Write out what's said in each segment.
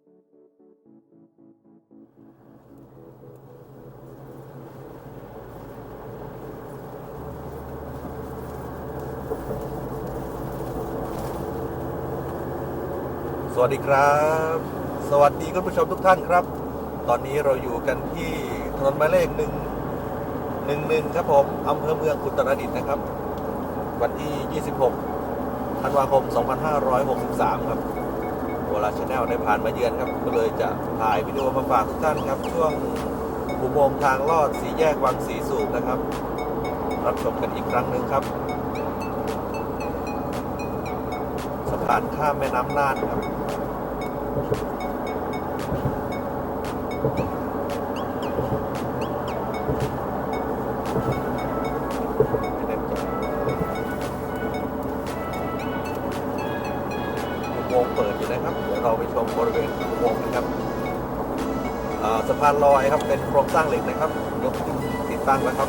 สวัสดีครับ สวัสดีคุณผู้ชมทุกท่านครับ ตอนนี้เราอยู่กันที่ถนนหมายเลขหนึ่งหนึ่งหนึ่งครับผมอำเภอเมืองอุตรดิตถ์นะครับ วันที่ 26ธันวาคม 2563 ครับ โวลาชาแนลได้ผ่านมาเยือนครับ ก็เลยจะถ่ายวิดีโอมาฝากทุกท่านครับ ช่วงอุโมงค์ทางลอดสีแยกวังสีสูบนะครับ รับชมกันอีกครั้งหนึ่งครับสะพานข้ามแม่น้ำน่านครับ เราไปชมบริเวณอุโมงค์นะครับอ่าสะพานลอยครับเป็นโครงสร้างเหล็กนะครับยกขึ้นติดตั้งแล้วครับ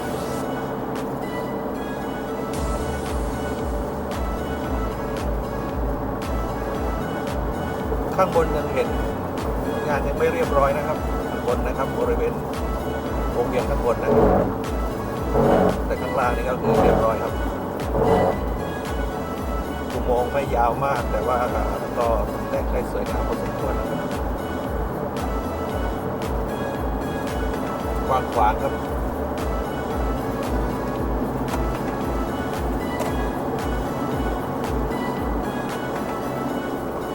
ข้างบนยังเห็นงานยังไม่เรียบร้อยนะครับข้างบนนะครับบริเวณวงเวียนข้างบนนะครับแต่ข้างล่างนี่ก็คือเรียบร้อยครับ อุโมงค์ไม่ยาวมาก แต่ว่าก็แต่งได้สวยงามพอสมควรนะครับกว้างขวางครับ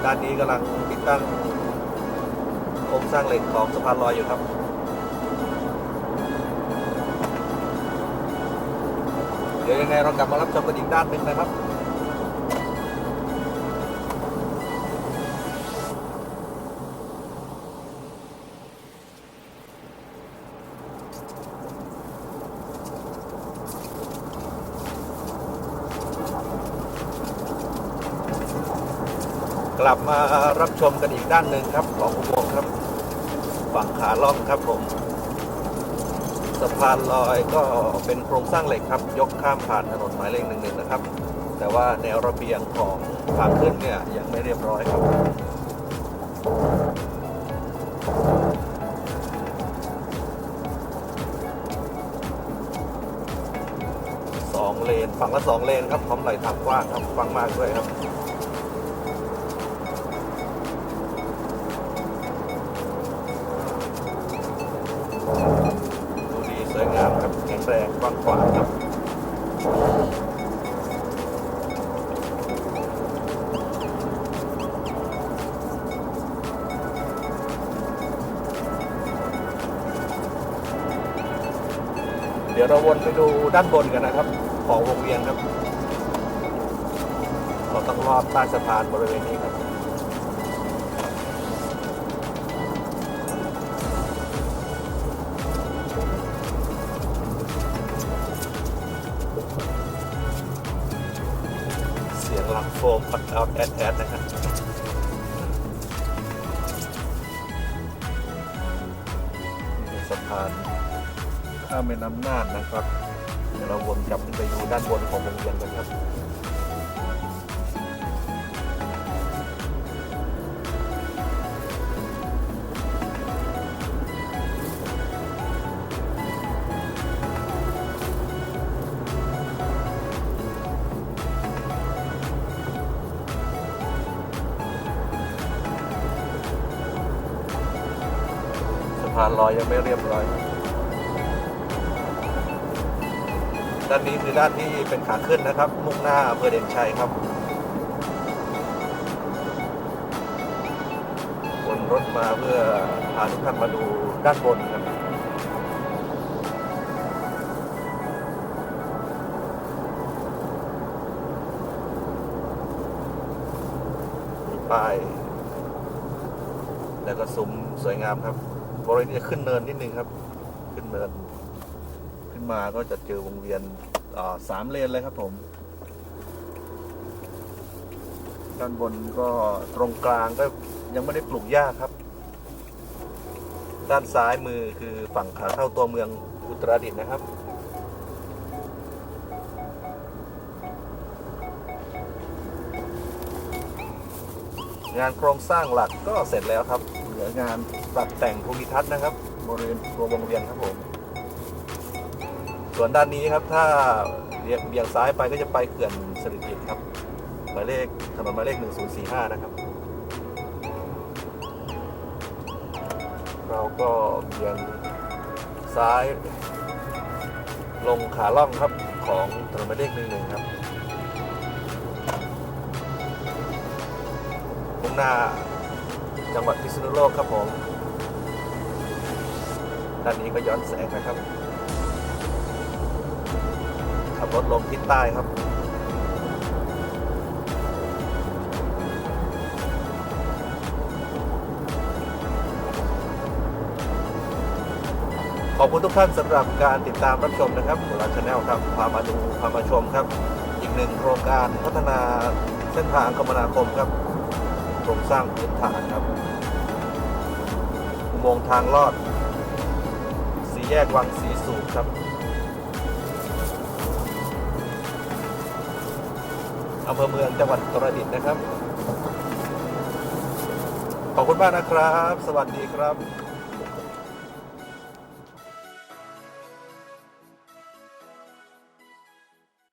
ด้านนี้กำลังติดตั้งโครงสร้างเหล็กของสะพานลอยอยู่ครับเดี๋ยวยังไงเรากลับมารับชมกันอีกด้านหนึ่งนะครับ กลับมารับชมกันอีกด้านหนึ่งครับของอุโมงค์ครับ ฝั่งขาล่องครับผมสะพานลอยก็เป็นโครงสร้างเหล็กครับ ยกข้ามผ่านถนนหมายเลขหนึ่งหนึ่งนะครับ แต่ว่าแนวระเบียงของทางขึ้นเนี่ยยังไม่เรียบร้อยครับ สองเลนฝั่งละสองเลนครับพร้อมไหลทางกว้างครับกว้างมากด้วยครับ เดี๋ยวเราวนไปดูด้านบนกันนะครับ ของวงเวียนครับเราต้องรอบใต้สะพานบริเวณนี้ครับเสียงหลังโฟมปัดเอาแอดแอดนะครับสะพาน ข้ามแม่น้ำน่านนะครับเดี๋ยวเราวนกลับไปดูด้านบนของวงเวียนกันครับสะพานลอยยังไม่เรียบร้อย ด้านนี้คือด้านที่เป็นขาขึ้นนะครับ มุ่งหน้าอำเภอเด่นชัยครับวนรถมาเพื่อพาทุกท่านมาดูด้านบนครับป้ายแล้วก็ซุ้มสวยงามครับบริเวณนี้จะขึ้นเนินนิดนึงครับ ขึ้นเนิน มาก็จะเจอวงเวียนสามเลนเลยครับผม ด้านบนก็ตรงกลางก็ยังไม่ได้ปลูกหญ้าครับ ด้านซ้ายมือคือฝั่งขาเข้าตัวเมืองอุตรดิตถ์นะครับงานโครงสร้างหลักก็เสร็จแล้วครับ เหลืองานปรับแต่งภูมิทัศน์นะครับ บริเวณตัววงเวียนครับผม ส่วนด้านนี้ครับถ้าเบี่ยงซ้ายไปก็จะไปเขื่อนสริกิตครับหมายเลขถนนหมายเลข 1045 นะครับ เราก็เบี่ยงซ้ายลงขาล่องครับของถนนหมายเลขหนึ่งหนึ่งครับมุ่งหน้าจังหวัดพิษณุโลกครับผมด้านนี้ก็ย้อนแสงนะครับ รถลงทิศใต้ครับขอบคุณทุกท่านสำหรับการติดตามรับชมนะครับของเราชาแนลครับ พามาดู พามาชมครับ อีกหนึ่งโครงการพัฒนาเส้นทางคมนาคมครับโครงสร้างพื้นฐานครับอุโมงค์ทางลอด สีแยกวังสีสูบครับ อำเภอเมืองจังหวัดตรดิตถ์นะครับ ขอบคุณมากนะครับ สวัสดีครับ